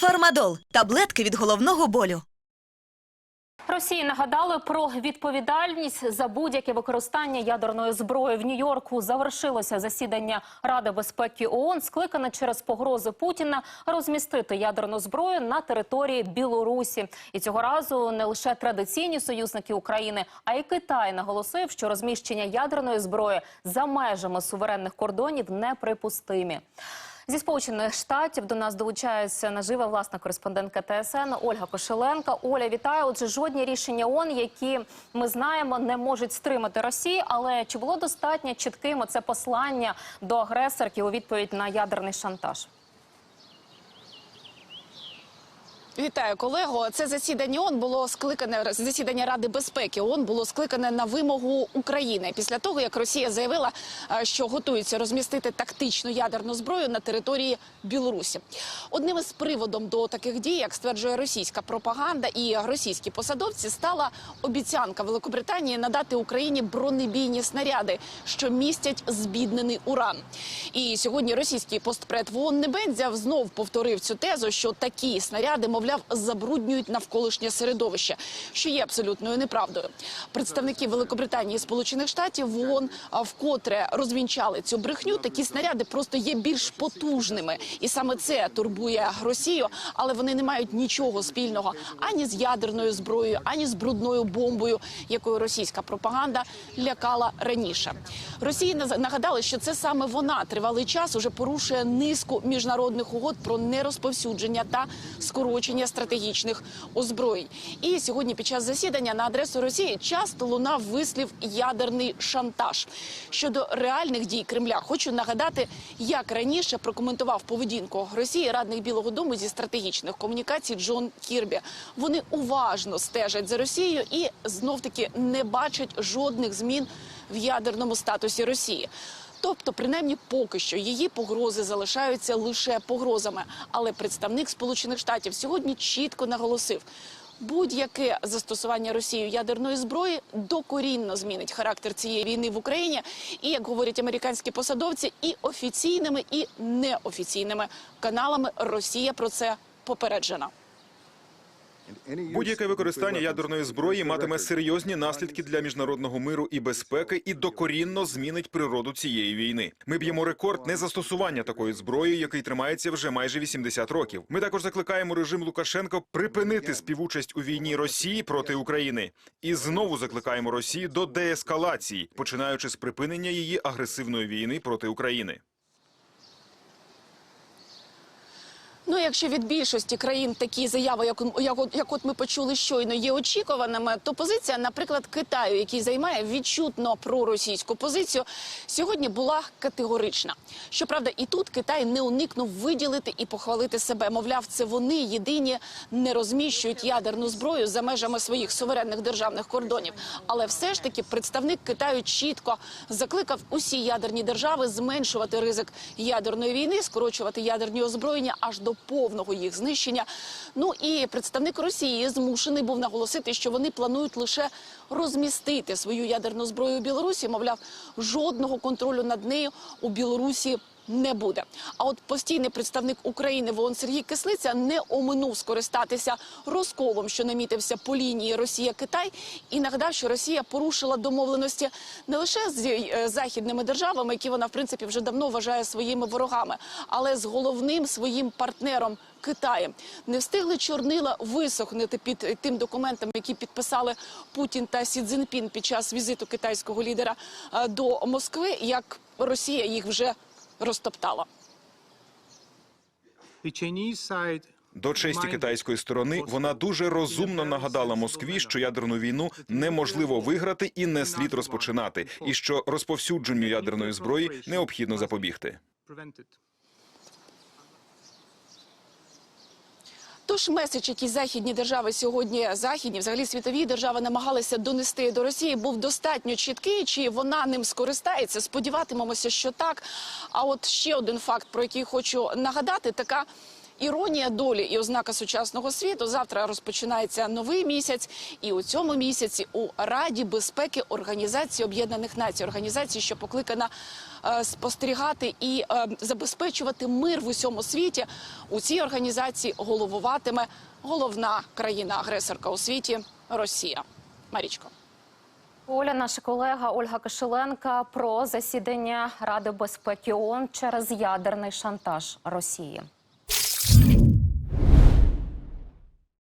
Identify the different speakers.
Speaker 1: Фармадол таблетки від головного болю.
Speaker 2: Росії нагадали про відповідальність за будь-яке використання ядерної зброї в Нью-Йорку. Завершилося засідання Ради безпеки ООН, скликане через погрози Путіна розмістити ядерну зброю на території Білорусі. І цього разу не лише традиційні союзники України, а й Китай наголосив, що розміщення ядерної зброї за межами суверенних кордонів неприпустимі. Зі сполучених штатів до нас долучається нажива власна кореспондентка ТСН Ольга Кошеленка. Оля, вітаю. Отже, жодні рішення ООН, які ми знаємо, не можуть стримати Росію. Але чи було достатньо чітким це послання до агресорки у відповідь на ядерний шантаж?
Speaker 3: Вітаю, колего. Це засідання ООН було скликане засідання Ради безпеки. ООН було скликане на вимогу України після того, як Росія заявила, е, що готується розмістити тактичну ядерну зброю на території Білорусі. Одним із приводом до таких дій, як стверджує російська пропаганда і російські посадовці, стала обіцянка Великобританії надати Україні бронебійні снаряди, що містять збіднений уран. І сьогодні російський постпред в ООН Небензя знов повторив цю тезу, що такі снаряди, мовляв, забруднюють навколишнє середовище, що є абсолютною неправдою. Представники Великобританії і Сполучених Штатів в ООН вкотре розвінчали цю брехню. Такі снаряди просто є більш потужними, і саме це турбує Росію, але вони не мають нічого спільного ані з ядерною зброєю, ані з брудною бомбою, якою російська пропаганда лякала раніше. Росії нагадали, що це саме вона тривалий час уже порушує низку міжнародних угод про нерозповсюдження та скорочення стратегічних озброєнь. І сьогодні, під час засідання на адресу Росії часто лунав вислів ядерний шантаж щодо реальних дій Кремля. Хочу нагадати, як раніше прокоментував поведінку Росії радник Білого Дому зі стратегічних комунікацій Джон Кірбі. Вони уважно стежать за Росією і знов таки не бачать жодних змін в ядерному статусі Росії. Тобто, принаймні, поки що її погрози залишаються лише погрозами. Але представник Сполучених Штатів сьогодні чітко наголосив. Будь-яке застосування Росією ядерної зброї докорінно змінить характер цієї війни в Україні, і як говорять американські посадовці, і офіційними, і неофіційними каналами Росія про це попереджена.
Speaker 4: Будь-яке використання ядерної зброї матиме серйозні наслідки для міжнародного миру і безпеки і докорінно змінить природу цієї війни. Ми б'ємо рекорд незастосування такої зброї, який тримається вже майже 80 років. Ми також закликаємо режим Лукашенко припинити співучасть у війні Росії проти України і знову закликаємо Росію до деескалації, починаючи з припинення її агресивної війни проти України.
Speaker 3: Ну, якщо від більшості країн такі заяви, як, як, як от ми почули щойно, є очікуваними, то позиція, наприклад, Китаю, який займає відчутно проросійську позицію, сьогодні була категорична. Щоправда, і тут Китай не уникнув виділити і похвалити себе. Мовляв, це вони єдині не розміщують ядерну зброю за межами своїх суверенних державних кордонів. Але все ж таки представник Китаю чітко закликав усі ядерні держави зменшувати ризик ядерної війни, скорочувати ядерні озброєння аж до повного їх знищення. Ну і представник Росії змушений був наголосити, що вони планують лише розмістити свою ядерну зброю у Білорусі. Мовляв, жодного контролю над нею у Білорусі. Не буде. А от постійний представник України в Сергій Кислиця не оминув скористатися розколом, що намітився по лінії Росія-Китай, і нагадав, що Росія порушила домовленості не лише з е, західними державами, які вона в принципі вже давно вважає своїми ворогами, але з головним своїм партнером. Китаєм не встигли чорнила висохнути під е, тим документом, які підписали Путін та Сі Цзіньпін під час візиту китайського лідера е, до Москви, як Росія їх вже розтоптала.
Speaker 4: До честі китайської сторони вона дуже розумно нагадала Москві, що ядерну війну неможливо виграти і не слід розпочинати, і що розповсюдженню ядерної зброї необхідно запобігти.
Speaker 3: Тож меседж, який західні держави сьогодні, західні, взагалі світові держави намагалися донести до Росії, був достатньо чіткий. Чи вона ним скористається? Сподіватимемося, що так. А от ще один факт, про який хочу нагадати, така Іронія долі і ознака сучасного світу. Завтра розпочинається новий місяць, і у цьому місяці у Раді безпеки Організації Об'єднаних Націй, організації, що покликана е, спостерігати і е, забезпечувати мир в усьому світі. У цій організації головуватиме головна країна-агресорка у світі Росія. Марічко.
Speaker 2: Оля, наша колега Ольга Кишеленка про засідання Ради безпеки ООН через ядерний шантаж Росії.